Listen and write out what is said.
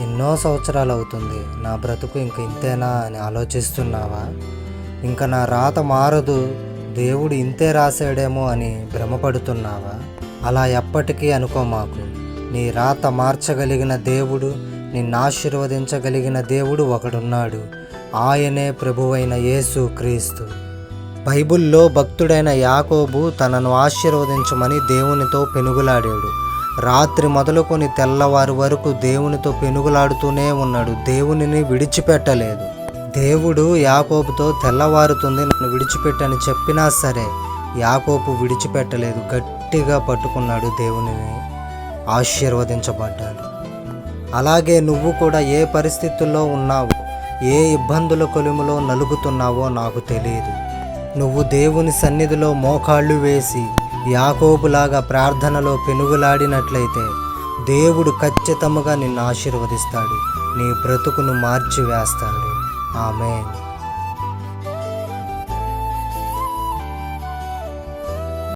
ఎన్నో సంవత్సరాలు అవుతుంది. నా బ్రతుకు ఇంక ఇంతేనా అని ఆలోచిస్తున్నావా? ఇంకా నా రాత మారదు. దేవుడు ఇంతే రాశాడేమో అని భ్రమపడుతున్నావా? అలా ఎప్పటికీ అనుకో మాకు. నీ రాత మార్చగలిగిన దేవుడు నిన్ను ఆశీర్వదించగలిగిన దేవుడు ఒకడున్నాడు. ఆయనే ప్రభువైన యేసు క్రీస్తు. బైబిల్లో భక్తుడైన యాకోబు తనను ఆశీర్వదించమని దేవునితో పెనుగులాడాడు. రాత్రి మొదలుకొని తెల్లవారు వరకు దేవునితో పెనుగులాడుతూనే ఉన్నాడు. దేవునిని విడిచిపెట్టలేదు. దేవుడు యాకోబుతో తెల్లవారుతుంది నన్ను విడిచిపెట్టని చెప్పినా సరే యాకోబు విడిచిపెట్టలేదు. గట్టిగా పట్టుకున్నాడు దేవునిని. ఆశీర్వదించబడ్డాడు. అలాగే నువ్వు కూడా ఏ పరిస్థితుల్లో ఉన్నావో ఏ ఇబ్బందుల కొలుములో నలుగుతున్నావో నాకు తెలియదు. నువ్వు దేవుని సన్నిధిలో మోకాళ్ళు వేసి యాకోబులాగా ప్రార్థనలో పెనుగులాడినట్లయితే దేవుడు ఖచ్చితముగా నిన్ను ఆశీర్వదిస్తాడు. నీ బ్రతుకును మార్చివేస్తాడు. ఆమె